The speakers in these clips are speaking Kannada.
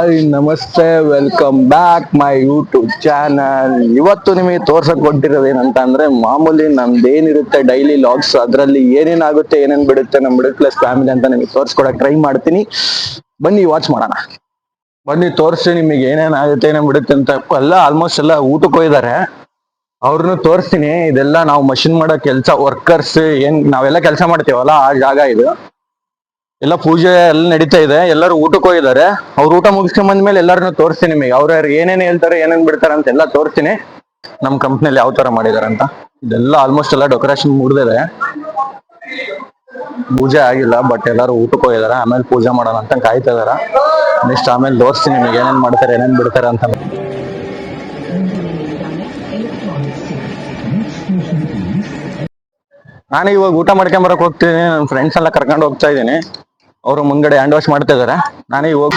ಹಾಯ್, ನಮಸ್ತೆ welcome back my YouTube channel ಇವತ್ತು ನಿಮಗೆ ತೋರ್ಸಕ್ ಏನಂತ ಅಂದ್ರೆ ಮಾಮೂಲಿ ನಮ್ದೇನಿರುತ್ತೆ ಡೈಲಿ ಲಾಗ್ಸ್ ಅದರಲ್ಲಿ ಏನೇನಾಗುತ್ತೆ ಏನೇನ್ ಬಿಡುತ್ತೆ ನಮ್ ಮಿಡಲ್ ಕ್ಲಾಸ್ ಫ್ಯಾಮಿಲಿ ಅಂತ ನಿಮಗೆ ತೋರ್ಸ್ಕೊಡಕ್ ಟ್ರೈ ಮಾಡ್ತೀನಿ. ಬನ್ನಿ ವಾಚ್ ಮಾಡೋಣ. ಬನ್ನಿ, ತೋರಿಸಿ ನಿಮಗೆ ಏನೇನಾಗುತ್ತೆ ಏನೇನ್ ಬಿಡುತ್ತೆ ಅಂತ. ಎಲ್ಲ ಆಲ್ಮೋಸ್ಟ್ ಎಲ್ಲ ಊಟಕ್ಕೆ ಹೋಗಿದ್ದಾರೆ. ಅವ್ರನ್ನು ತೋರಿಸ್ತೀನಿ. ಇದೆಲ್ಲ ನಾವು ಮಷಿನ್ ಮಾಡೋ ಕೆಲಸ ವರ್ಕರ್ಸ್ ಏನ್, ನಾವೆಲ್ಲ ಕೆಲಸ ಮಾಡ್ತೀವಲ್ಲ, ಆ ಜಾಗ ಇದು. ಎಲ್ಲ ಪೂಜೆ ಎಲ್ಲ ನಡೀತಾ ಇದೆ. ಎಲ್ಲರೂ ಊಟಕ್ಕೆ ಹೋಗಿದ್ದಾರೆ. ಅವ್ರು ಊಟ ಮುಗಿಸ್ಕೊಂಡ್ ಬಂದ್ಮೇಲೆ ಎಲ್ಲರನ್ನು ತೋರಿಸ್ತೀನಿ ನಿಮಗೆ. ಅವ್ರ ಏನೇನ್ ಹೇಳ್ತಾರೆ, ಏನೇನ್ ಬಿಡ್ತಾರೆ ಅಂತ ಎಲ್ಲ ತೋರಿಸ್ತೀನಿ. ನಮ್ಮ ಕಂಪ್ನಿಯಲ್ಲಿ ಯಾವ ತರ ಮಾಡಿದಾರೆ ಅಂತ. ಇದೆಲ್ಲ ಆಲ್ಮೋಸ್ಟ್ ಎಲ್ಲ ಡೆಕೋರೇಷನ್ ಮುಗ್ದಿದೆ. ಪೂಜೆ ಆಗಿಲ್ಲ ಬಟ್ ಎಲ್ಲರೂ ಊಟಕ್ಕೆ ಹೋಗಿದ್ದಾರೆ. ಆಮೇಲೆ ಪೂಜೆ ಮಾಡೋಣ ಅಂತ ಕಾಯ್ತಾ ಇದಾರ ನೆಕ್ಸ್ಟ್ ಆಮೇಲೆ ತೋರಿಸ್ತೀನಿ ನಿಮಗೆ ಏನೇನ್ ಮಾಡ್ತಾರೆ, ಏನೇನ್ ಬಿಡ್ತಾರೆ ಅಂತ. ನಾನು ಇವಾಗ ಊಟ ಮಾಡ್ಕೊಂಡ್ ಬರಕ್ ಹೋಗ್ತೀನಿ. ನನ್ನ ಫ್ರೆಂಡ್ಸ್ ಎಲ್ಲ ಕರ್ಕೊಂಡು ಹೋಗ್ತಾ ಇದ್ದೀನಿ. ಅವರು ಮುಂದ್ಗಡೆ ಹ್ಯಾಂಡ್ ವಾಶ್ ಮಾಡ್ತಾ ಇದಾರೆ. ನಾನೇ ಇವಾಗ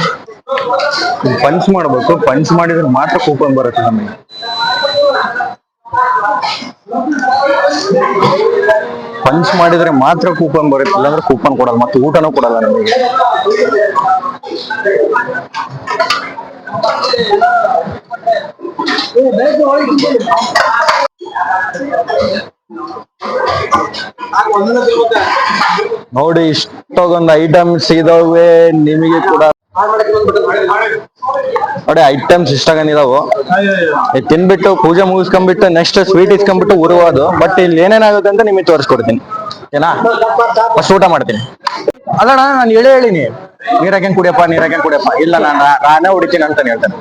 ಪಂಚ್ ಮಾಡ್ಬೇಕು. ಪಂಚ್ ಮಾಡಿದ್ರೆ ಮಾತ್ರ ಕೂಪನ್ ಬರುತ್ತೆ ನಮಗೆ. ಪಂಚ್ ಮಾಡಿದ್ರೆ ಮಾತ್ರ ಕೂಪನ್ ಬರುತ್ತೆ. ಇಲ್ಲಾಂದ್ರೆ ಕೂಪನ್ ಕೊಡಲ್ಲ. ಮತ್ತೆ ಊಟನೂ ಕೊಡಲ್ಲ ನಮಗೆ. ನೋಡಿ ಇಷ್ಟೊಂದು ಐಟಮ್ಸ್ ಇದಾವೆ ನಿಮಗೆ ಕೂಡ. ನೋಡಿ ಐಟಮ್ಸ್ ಇಷ್ಟಾಗಿದಾವು ತಿನ್ಬಿಟ್ಟು ಪೂಜೆ ಮುಗಿಸ್ಕೊಂಡ್ಬಿಟ್ಟು ನೆಕ್ಸ್ಟ್ ಸ್ವೀಟ್ ಇಸ್ಕೊಂಡ್ಬಿಟ್ಟು ಉರುವುದು. ಬಟ್ ಇಲ್ಲಿ ಏನೇನಾಗುತ್ತೆ ಅಂತ ನಿಮಗೆ ತೋರಿಸ್ಕೊಡ್ತೀನಿ. ಏನಾ? ಫಸ್ಟ್ ಊಟ ಮಾಡ್ತೀನಿ. ಅಲ್ಲಣ್ಣ ನಾನು ಹೇಳೇ ಹೇಳಿನಿ. ನೀರಾಗೇನ್ ಕುಡಿಯಪ್ಪ ನೀರಾಗೇನ್ ಕುಡಿಯಪ್ಪ. ಇಲ್ಲ ನಾನು ನಾನೇ ಹುಡುಕಿನ ಅಂತಾನೆ ಹೇಳ್ತೇನೆ.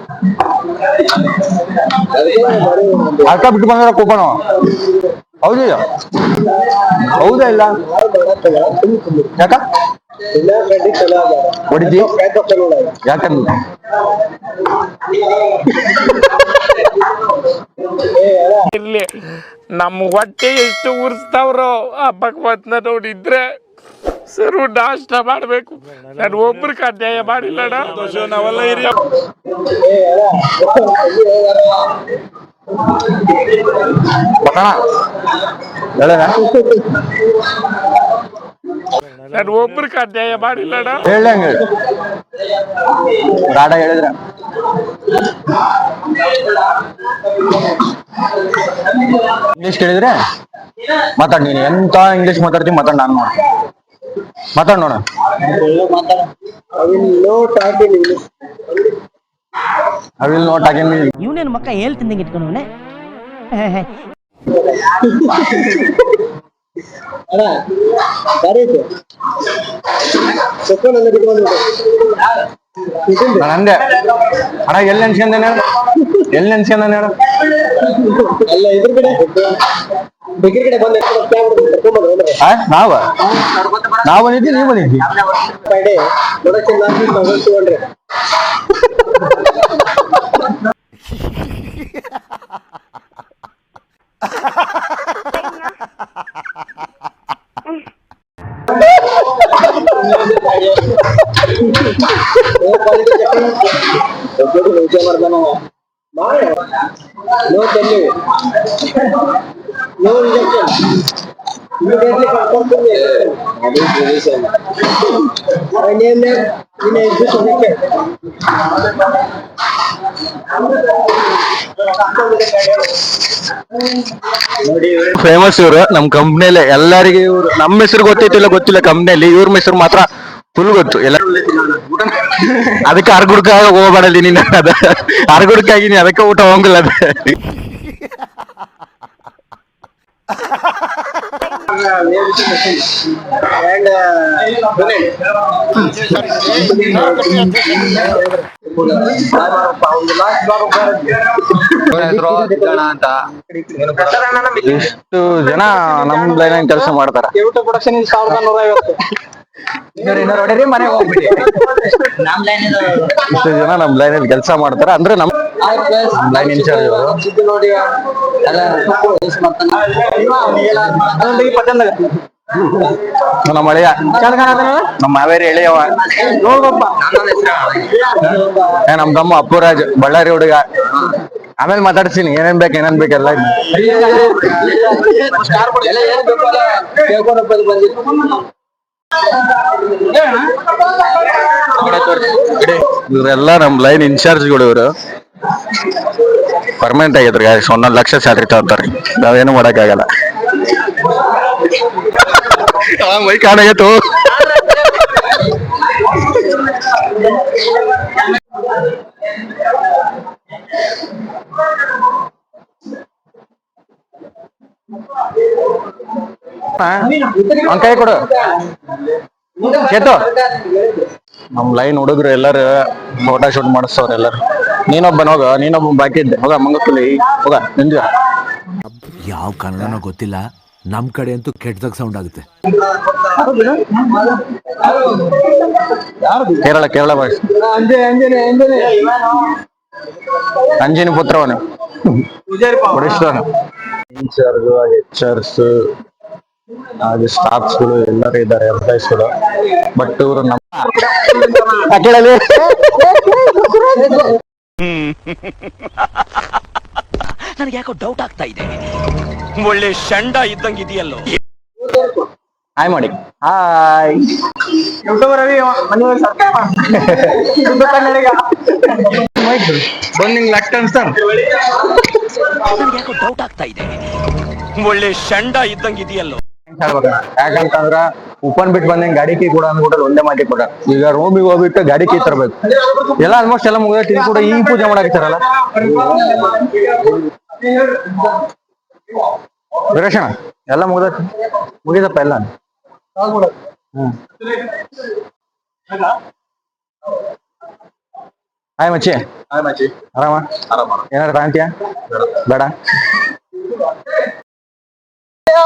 ಅರ್ಥ ಬಿಟ್ಟು ಬಂದ್ರೆ ಕೂಪನು. ಹೌದು ಹೌದಾ ಇಲ್ಲ? ಯಾಕ? ಹೊಡಿತಿ? ಯಾಕಂದ್ರೆ ಇರ್ಲಿ ನಮ್ಮ ಹೊಟ್ಟೆ ಎಷ್ಟು ಉರ್ಸ್ತಾವ್ರು ಆ ಭಗವಂತನ ನೋಡಿದ್ರೆ ಸರ್ ನಾಷ್ಟ ಮಾಡ್ಬೇಕು. ನಾನು ಒಬ್ರು ಅನ್ಯಾಯ ಮಾಡಿಲ್ಲ ನಾವೆಲ್ಲ ಹಿರಿಯ ಹೇಳಣ ನಾನು ಒಬ್ರಿಗೆ ಅನ್ಯಾಯ ಮಾಡಿಲ್ಲಣ್ಣ ಹೇಳಿ ಹಂಗೆ ಗಾಡ ಹೇಳಿದ್ರ. ಇಂಗ್ಲಿಷ್ ಕೇಳಿದ್ರೆ? ಮಾತಾಡ್ ನೀನು. ಎಂತ ಇಂಗ್ಲಿಷ್ ಮಾತಾಡ್ತೀನಿ ಮಾತಾಡ್ ನಾನು ನೋಡ. ಮಾತಾಡ್ ನೋಡ. ಐ ವಿಲ್ ನೋಟ್ ಅಗೇನ್ ಇವನೇನು ಮಕ್ಕ ಹೇಳ್ತಿದ್ದಂಗೆ ಇಟ್ಕೊಂಡವನೆ ನಾನು ಅಂದೆ. ಅಣ್ಣ ಎಲ್ಲಿ ನೆನ್ಸ್ಕೊಂಡೇನೆ ಎಲ್ಲಿ ನೆನ್ಸ್ಕೊಂಡೇನೆ ಹೇಳು ಅಲ್ಲ ಎದುರುಗಡೆ ಬಗ್ಗರಗಡೆ ಕಡೆ ಬಂದ ನಾವ? ನಾವ್ ಬಂದಿದ್ವಿ ನೀವ್ ಪ್ರೊಡಕ್ಷನ್ ಹಂಡ್ರೆಡ್ ನೋ ಚೆಲ್ಲಿ no injection immediately confirm to me. My name is Vinay Sudhikar. ನೋಡಿ ಫೇಮಸ್ ಇವ್ರು ನಮ್ ಕಂಪ್ನಿಯಲ್ಲಿ ಎಲ್ಲರಿಗೆ ಇವ್ರು. ನಮ್ಮ ಹೆಸರು ಗೊತ್ತೈತಿಲ್ಲ ಗೊತ್ತಿಲ್ಲ ಕಂಪ್ನಿಯಲ್ಲಿ ಇವ್ರ ಹೆಸರು ಮಾತ್ರ ಫುಲ್ ಗೊತ್ತು. ಎಲ್ಲ ಅದಕ್ಕೆ ಅರ್ಗುಡ್ಕಾಗ ಹೋಗ್ಬೇಡಲಿ ನೀನು ಅದ. ಅರ್ಗುಡ್ಕಾಗಿನಿ ಅದಕ್ಕೆ ಊಟ ಹೋಗಲ್ಲ ಅದ. uh, ಇಷ್ಟು ಜನ ನಮ್ ಲೈನ್ ಕೆಲಸ ಮಾಡ್ತಾರ? ಪ್ರೊಡಕ್ಷನ್ ಸಾವಿರದ ನೂರ ಐವತ್ತು ಮನೆ ಹೋಗ್ಬಿಡಿ. ಇಷ್ಟು ಜನ ನಮ್ ಲೈನ್ ಅಲ್ಲಿ ಕೆಲಸ ಮಾಡ್ತಾರ. ಅಂದ್ರೆ ನಮ್ ಲೈನ್ ಇನ್ಚಾರ್ಜ್ ನಮ್ಮ ಅಳಿಯ. ನಮ್ಮ ಹಾವೇರಿ ಎಳೆಯವ ಏ ನಮ್ ತಮ್ಮ ಅಪ್ಪುರಾಜ್ ಬಳ್ಳಾರಿ ಹುಡುಗ. ಆಮೇಲೆ ಮಾತಾಡ್ತೀನಿ ಏನೇನ್ ಬೇಕು ಏನೇನ್ ಬೇಕೆಲ್ಲ ಇವರೆಲ್ಲ ನಮ್ ಲೈನ್ ಇನ್ಚಾರ್ಜ್ಗಳು ಇವರು. ಪರ್ಮನೆಂಟ್ ಆಗಿದ್ರು ಒಂದೊಂದ್ ಲಕ್ಷ ಸ್ಯಾಲ್ರಿ ತಗೋತಾರ್ರಿ ನಾವೇನು ಮಾಡಕ್ಕಾಗಲ್ಲ. ಮೈ ಕಾಣಾಗತ್ತು ಕೈ ಕೊಡು. ಚೇತು ನಮ್ ಲೈನ್ ಹುಡುಗರು ಎಲ್ಲಾರು ಫೋಟೋ ಶೂಟ್ ಮಾಡಿಸ್ತವ್ರ ಎಲ್ಲಾರು. ನೀನೊಬ್ಬನ ಹೋಗ ನೀನೊಬ್ಬ ಬಾಕಿ ಇದ್ದೆ. ಹೋಗ ಮಂಗಕ್ಕಲಿ ಹೋಗ ನಿಂಜ ಯಾವ ಕನ್ನಡನೋ ಗೊತ್ತಿಲ್ಲ. ನಮ್ ಕಡೆ ಅಂತೂ ಕೆಟ್ಟದಾಗ ಸೌಂಡ್ ಆಗುತ್ತೆ. ಕೇರಳ ಕೇರಳ ಭಾಷೆ ಪುತ್ರವನು ಪುತ್ರ ಅವನು. ಹೊಡಿಸ್ತಾನು ಟೀಚರ್ಸ್ ಎಚರ್ಸ್ ಹಾಗೆ ಸ್ಟಾಫ್ಸ್ಗಳು ಎಲ್ಲರೂ ಇದ್ದಾರೆ ಎಂಪ್ಲಾಯ್ಸ್ಗಳು. ಬಟ್ ಇವರು ನಮ್ಮ ನನಗೆ ಯಾಕೋ ಡೌಟ್ ಆಗ್ತಾ ಇದೆ. ಒಳ್ಳೆ ಶಂಡ ಇದ್ದಂಗಿದೆಯಲ್ಲೋ ಹಾಯ್ ಮಾಡಿ ಹಾಯ್ ಬಂದ್ ನಿಂಗ್ ಲೆಕ್ಕ ಅನ್ಸ್ತಾರ ನನಗೆ ಯಾಕೋ ಡೌಟ್ ಆಗ್ತಾ ಇದೆ. ಒಳ್ಳೆ ಶಂಡ ಇದ್ದಂಗಿದೆಯಲ್ಲೋ ಯಾಕಂತಂದ್ರ ಓಪನ್ ಬಿಟ್ ಬಂದಂಗ್ ಗಾಡಿ ಕೀ ಕೂಡ ಅಂದ್ಬಿಟ್ಟು ಒಂದೇ ಮಾತಿ ಕೊಡ ಈಗ ರೂಮಿಗೆ ಹೋಗ್ಬಿಟ್ಟು ಗಾಡಿ ಕೀ ತರ್ಬೇಕು. ಎಲ್ಲ ಆಲ್ಮೋಸ್ಟ್ ಎಲ್ಲ ಮುಗಿದ ಕೂಡ ಈ ಪೂಜೆ ಮಾಡಾಕತ್ತಾರಲ್ಲ. ವೀರೇಶಣ ಎಲ್ಲ ಮುಗ್ದ ಮುಗಿದಪ್ಪ ಎಲ್ಲ? ಹ್ಮ್. ಹಾಯ್ ಮಚ್ಚಿ. ಆರಾಮ? ಏನಾರ ಕಾಣ್ತೀಯ? ಬೇಡ ಕಲ್ಗಲ್ಲಿ ಎಷ್ಟು ಹಾಕ್ಬಿಡ್ತೀನಿ ಶಂಟ ಎಷ್ಟು ಒಂದ್ ಫೋನ್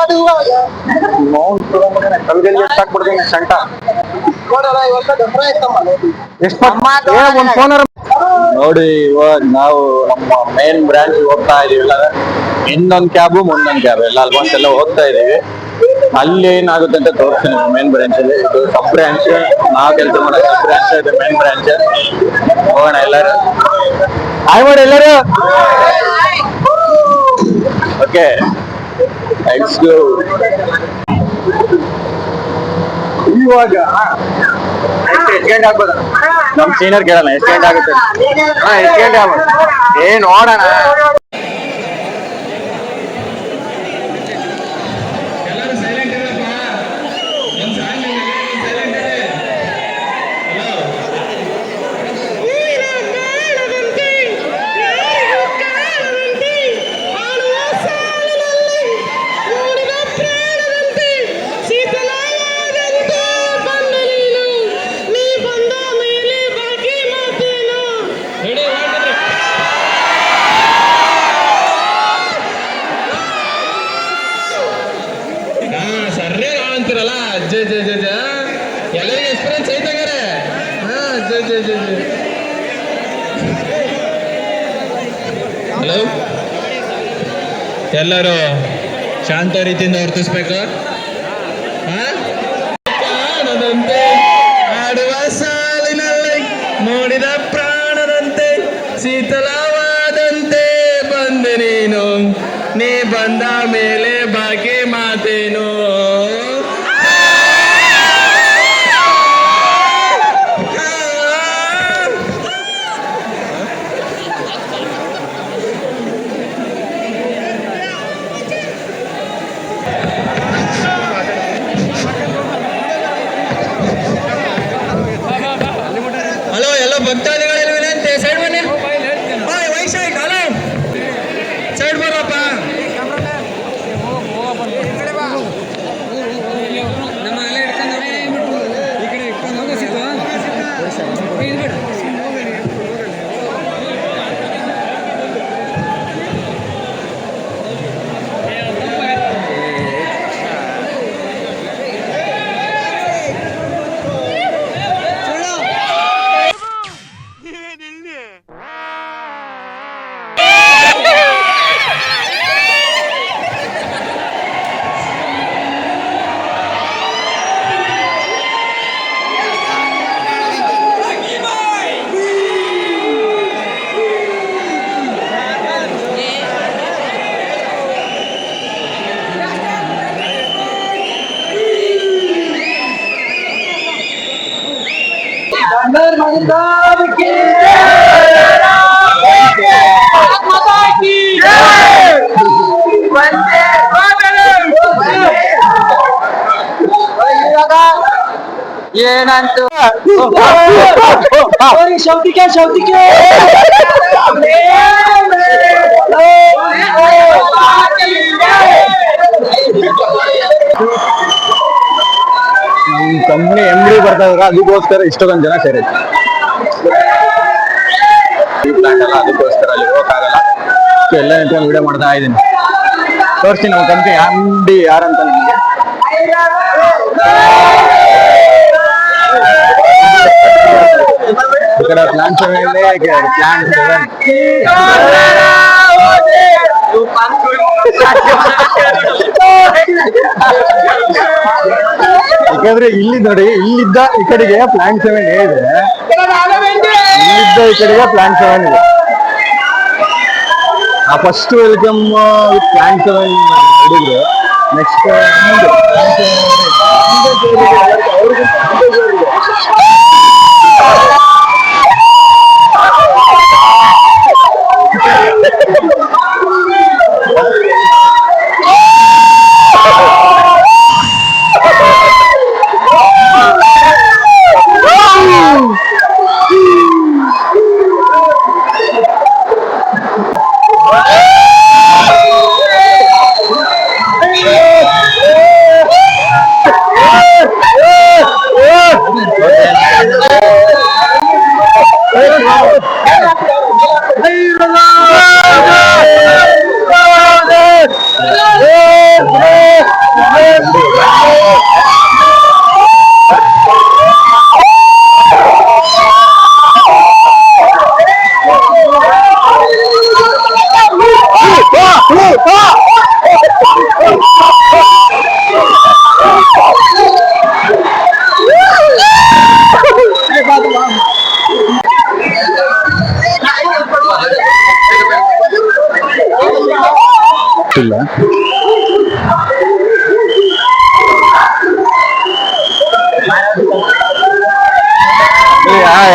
ನೋಡಿ ಇವಾಗ ನಾವು ನಮ್ಮ ಮೇನ್ ಬ್ರಾಂಚ್ ಹೋಗ್ತಾ ಇದೀವಿ ಇನ್ನೊಂದ್ ಕ್ಯಾಬು ಮುಂದೊಂದ್ ಕ್ಯಾಬ್ ಎಲ್ಲ ಆಲ್ಮೋಸ್ಟ್ ಎಲ್ಲ ಹೋಗ್ತಾ ಇದೀವಿ. ಅಲ್ಲಿ ಏನಾಗುತ್ತೆ ಅಂತ ತೋರಿಸ್ತೀನಿ ಮೇನ್ ಬ್ರಾಂಚ್ ಅಲ್ಲಿ. ಇದು ಸಬ್ ಬ್ರಾಂಚ್ ನಾವು ಕೆಲಸ ಮಾಡೋ ಸಬ್ ಬ್ರಾಂಚ್ ಇದು ಮೇನ್ ಬ್ರಾಂಚ್ ಹೋಗೋಣ ಎಲ್ಲರೂ. ಹಾಯ್ ಮಾಡಿ ಎಲ್ಲರೂ? ಓಕೆ ಯು ಇವಾಗ ಎಷ್ಟು ಗಂಟೆ ಆಗ್ಬೋದು? ನಮ್ ಸೀನಿಯರ್ ಕೇಳಲ್ಲ ಎಷ್ಟು ಗಂಟೆ ಆಗುತ್ತೆ? ಹಾ ಎಷ್ಟು ಗಂಟೆ ಆಗ್ಬೋದು. ಏ ನೋಡೋಣ. ಎಲ್ಲರೂ ಶಾಂತ ರೀತಿಯಿಂದ ವರ್ತಿಸ್ಬೇಕು. ಆಡುವ ಪ್ರಾಣದಂತೆ ಶೀತಲವಾದಂತೆ ಬಂದೆ ನೀನು. ನೀ ಬಂದ ಮೇಲೆ अमर महताब की माता की वंदे ये नंत और शब्द क्या शब्द क्या मेरे ಕಂಪ್ನಿ ಎಮ್ಡಿ ಬರ್ತಾ ಇದ್ರ ಅದಕ್ಕೋಸ್ಕರ ಇಷ್ಟೊಂದು ಜನ ಸೇರಿದ್ರು ಎಲ್ಲ ಅದಕ್ಕೋಸ್ಕರ ಅಲ್ಲಿ ಹೋಗಕ್ಕಾಗಲ್ಲ ಎಲ್ಲ ನಿಂತ್ಕೊಂಡು ವಿಡಿಯೋ ಮಾಡ್ತಾ ಇದ್ದೀನಿ. ತೋರಿಸ್ತೀನಿ ನಮ್ಮ ಕಂಪ್ನಿ ಎಮ್ಡಿ ಯಾರಂತ ನಿಮಗೆ. ಪ್ಲಾಂಟ್ ಸೆವೆನ್ ಯಾಕಂದ್ರೆ ಇಲ್ಲಿ ನೋಡಿ, ಇಲ್ಲಿದ್ದ ಈ ಕಡೆಗೆ ಪ್ಲಾಂಟ್ ಸೆವೆನ್ ಇದೆ. ಇಲ್ಲಿದ್ದ ಈ ಕಡೆಗೆ ಪ್ಲಾಂಟ್ ಸೆವೆನ್ ಇದೆ. ಆ ಫಸ್ಟ್ ವೆಲ್ಕಮ್ ಪ್ಲಾಂಟ್ ಸೆವೆನ್ ನೋಡಿದ್ರು ನೆಕ್ಸ್ಟ್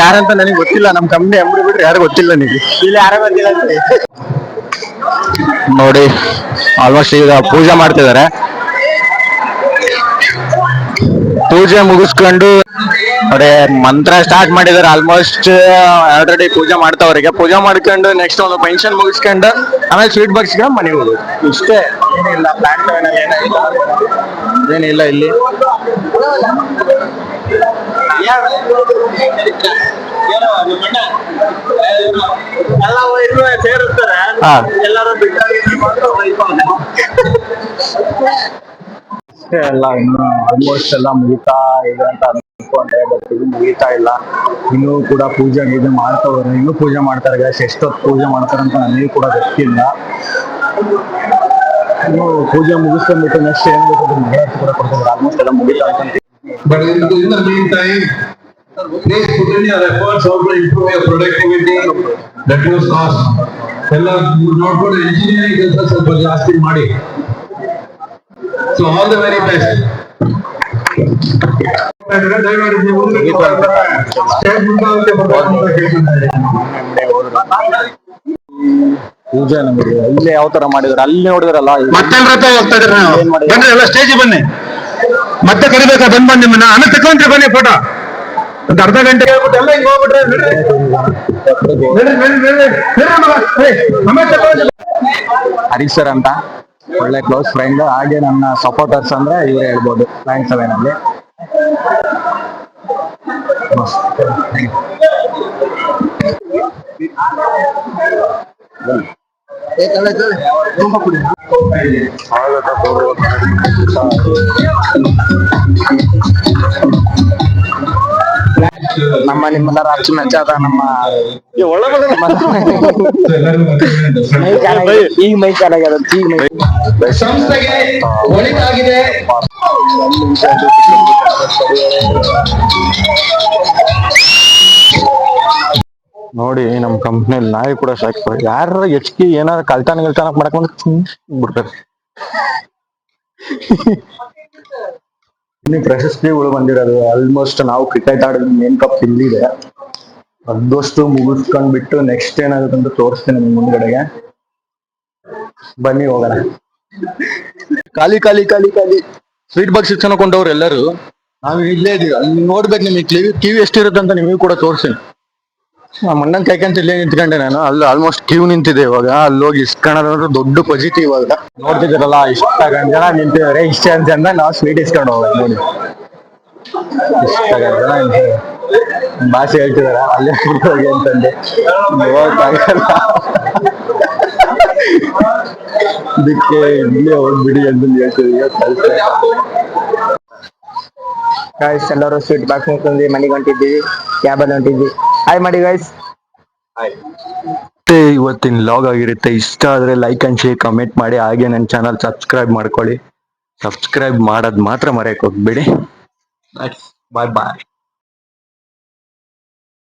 ಯಾರಂತ ನನಗೆ ಗೊತ್ತಿಲ್ಲ. ನಮ್ ಕಂಪ್ನಿ ಅಂಗಡಿ ಬಿಟ್ರೆ ಯಾರು ಗೊತ್ತಿಲ್ಲ ನನಗೆ ಇಲ್ಲಿ ಯಾರ ಗೊತ್ತಿಲ್ಲ ನೋಡಿ ಆಲ್ಮೋಸ್ಟ್ ಈಗ ಪೂಜೆ ಮಾಡ್ತಿದ್ದಾರೆ ಪೂಜೆ ಮುಗಿಸ್ಕೊಂಡು ನೋಡಿ ಮಂತ್ರ ಸ್ಟಾರ್ಟ್ ಮಾಡಿದಾರೆ ಆಲ್ಮೋಸ್ಟ್ ಆಲ್ರೆಡಿ ಪೂಜೆ ಮಾಡ್ತಾವ್ರಿಗೆ. ಪೂಜೆ ಮಾಡ್ಕೊಂಡು ನೆಕ್ಸ್ಟ್ ಒಂದು ಪೆನ್ಷನ್ ಮುಗಿಸ್ಕೊಂಡು ಆಮೇಲೆ ಸ್ವೀಟ್ ಬಾಕ್ಸ್ಗೆ ಮನೆಗೆ ಹೋಗೋದು. ಇಷ್ಟೇ. ಏನಿಲ್ಲ ಪ್ಲಾಂಟ್ ಏನಿಲ್ಲ. ಏನಿಲ್ಲ ಇಲ್ಲಿ ಹಾ. ಅಷ್ಟೇ ಎಲ್ಲ ಇನ್ನು ಆಲ್ಮೋಸ್ಟ್ ಎಲ್ಲ ಮುಗಿತಾ ಇದೆ ಅಂತ ಅನ್ಕೊಂಡೆ ಇದು ಮುಗಿತಾ ಇಲ್ಲ ಇನ್ನೂ ಕೂಡ ಪೂಜೆ ಗೀಜೆ ಮಾಡ್ತಾವ್ರೆ ಇನ್ನೂ ಪೂಜೆ ಮಾಡ್ತಾರೆ ಗ್ಯಾಸ್ ಎಷ್ಟೊತ್ತು ಪೂಜೆ ಮಾಡ್ತಾರೆ ಅಂತ ನನಗೆ ಕೂಡ ಗೊತ್ತಿಲ್ಲ ಇನ್ನು ಪೂಜೆ ಮುಗಿಸ್ಕೊಂಡ್ಬಿಟ್ಟು ನೆಕ್ಸ್ಟ್ ಏನ್ ಬೇಕು ಮಂಗಳಾರತಿ ಕೂಡ ಕೊಡ್ತಾರೆ ಆಲ್ಮೋಸ್ಟ್ ಎಲ್ಲ ಮುಗಿತಾ ಅಂತ But in the, in the meantime, please put in your efforts how to improve your productivity, reduce cost. ಎಲ್ಲ ನೋಡ್ಕೊಂಡು engineering ಕೆಲಸ ಸ್ವಲ್ಪ ಜಾಸ್ತಿ ಮಾಡಿ. So all the very best. ದಯಮಾಡಿ ನೀವು ಸ್ಟೇಟ್ ಕೇಳ್ಕೊಂತಾರೆ. ಪೂಜೆ ನಮಗೆ ಇಲ್ಲೇ ಯಾವ ತರ ಮಾಡಿದಾರೆ ಅಲ್ಲಿ ನೋಡಿದ್ರಲ್ಲ ಮತ್ತೆ ಹೋಗ್ತಾ ಇದ್ರೆ ಎಲ್ಲ ಸ್ಟೇಜ್ ಬನ್ನಿ ಮತ್ತೆ ಕರಿಬೇಕಾ ಬಂದ್ ಬಂದ್ ನಿಮ್ಮನ್ನ ಆಮೇಲೆ ತಕೊಂಡ್ರೆ ಬನ್ನಿ ಫೋಟೋ ಒಂದು ಅರ್ಧ ಗಂಟೆ ಹೇಳ್ಬಿಟ್ಟು ಎಲ್ಲ ಹಿಂಗ್ ಹೋಗ್ಬಿಟ್ರೆ ನಡ್ರಿ. ನಡ್ರಿ, ನಡ್ರಿ, ನಡ್ರಿ. ನಡ್ರಿ ಮಗ. ಏ, ಆಮೇಲೆ ತಗೊಂಡು ಹರೀಶ್ ಸರ್ ಅಂತ ಒಳ್ಳೆ ಕ್ಲೋಸ್ ಫ್ರೆಂಡ್ ಹಾಗೆ ನನ್ನ ಸಪೋರ್ಟರ್ಸ್ ಅಂದ್ರೆ ಇವರೇ ಹೇಳ್ಬೋದು ನೈನ್ ಸೆವೆನ್ ಅಲ್ಲಿ ನಮ್ಮ ನಿಮ್ಮೆಲ್ಲರ ಅಚ್ಚುಮೆಚ್ಚಾದ ನಮ್ಮ ಈಗ ಮೈ ಚೆನ್ನಾಗ್ಯದ ಈಗ ಮೈ ಸಂಸ್ಥೆಗೆ ಒಳಿತಾಗಿದೆ. ನೋಡಿ ನಮ್ ಕಂಪ್ನಿ ನಾಯಿ ಕೂಡ ಸಾಕ್ತಾರೆ ಯಾರ ಹೆಚ್ಚಿಗೆ ಏನಾರ ಕಲ್ತಾನ ಗಿಲ್ತಾನ ಮಾಡಕ್ ಬಿಡ್ತಾರೆ. ಪ್ರಶಸ್ತಿಗಳು ಬಂದಿರೋದು ಆಲ್ಮೋಸ್ಟ್ ನಾವು ಕ್ರಿಕೆಟ್ ಆಡಿದ ಮೇನ್ ಕಪ್ ಇಲ್ಲಿದೆ. ಅದಷ್ಟು ಮುಗಿಸ್ಕೊಂಡ್ಬಿಟ್ಟು ನೆಕ್ಸ್ಟ್ ಏನಾಗುತ್ತೆ ಅಂತ ತೋರಿಸ್ತೀನಿ ನಿಮ್ ಮುಂದ್ಗಡೆಗೆ. ಬನ್ನಿ ಹೋಗೋಣ. ಖಾಲಿ ಖಾಲಿ ಖಾಲಿ ಖಾಲಿ. ಸ್ವೀಟ್ ಬಾಕ್ಸ್ ಕೊಂಡವ್ರು ಎಲ್ಲರೂ ನಾವು ಇಲ್ಲೇ ಇದೀವಿ. ಅಲ್ಲಿ ನೋಡ್ಬೇಕು ನಿಮಗೆ ಕಿವಿ ಕಿವಿ ಎಷ್ಟಿರುತ್ತೆ ಅಂತ ನಿಮಗೂ ಕೂಡ ತೋರಿಸ್ತೀನಿ. ನಮ್ಮ ಅಣ್ಣನ್ ಕೈಕಂತ ಇಲ್ಲೇ ನಿಂತ್ಕೊಂಡೆ ನಾನು. ಅಲ್ಲಿ ಆಲ್ಮೋಸ್ಟ್ ಕ್ಯೂ ನಿಂತಿದೆ ಇವಾಗ. ಅಲ್ಲಿ ಹೋಗಿ ಇಸ್ಕೊಳ್ಳೋದಂದ್ರೆ ದೊಡ್ಡ ಪಾಸಿಟಿವ್ ಇವಾಗ. ನೋಡ್ತಿದ್ದೀರಲ್ಲ, ಇಷ್ಟ ಜನ ನಿಂತಿದ್ದಾರೆ. ಇಷ್ಟ ಅಂತ ನಾವು ಸ್ವೀಟ್ ಇಸ್ಕೊಂಡು ಹೋಗೋದು ನೋಡಿ. ಜನ. ಭಾಷೆ ಹೇಳ್ತಿದಾರ ಅಲ್ಲೇ ಹೋಗಿ ಅಂತಂದೆ. ಹೋಗಕ್ಕಾಗಲ್ಲ ಇಲ್ಲೇ ಹೋಗ್ಬಿಡಿ ಅಂತ ಹೇಳ್ತಿದೀವಿ ಕಳ್ಸ್ತಾರೆ ಗಾಯ್ಸ್ ಎಲ್ಲರೂ ಸ್ವೀಟ್ ಬಾಕ್ಸ್ ಮುಗ್ಸ್ಕೊಂಡ್ವಿ ಮನೆಗೆ ಹೊಂಟಿದ್ದೀವಿ. ಕ್ಯಾಬಲ್ಲಿ ಹೊಂಟಿದ್ವಿ. ಹಾಯ್ ಮಾಡಿ ಗಾಯ್ಸ್ ಮತ್ತೆ ಇವತ್ತಿನ ಲಾಗ್ ಆಗಿರುತ್ತೆ. ಇಷ್ಟ ಆದ್ರೆ ಲೈಕ್ ಅಂಡ್ ಶೇರ್ ಕಮೆಂಟ್ ಮಾಡಿ. ಹಾಗೆ ನನ್ನ ಚಾನಲ್ ಸಬ್ಸ್ಕ್ರೈಬ್ ಮಾಡ್ಕೊಳ್ಳಿ. ಸಬ್ಸ್ಕ್ರೈಬ್ ಮಾಡೋದ್ ಮಾತ್ರ ಮರೆಯಕ್ಕೆ ಹೋಗ್ಬೇಡಿ. ಬಾಯ್ ಬಾಯ್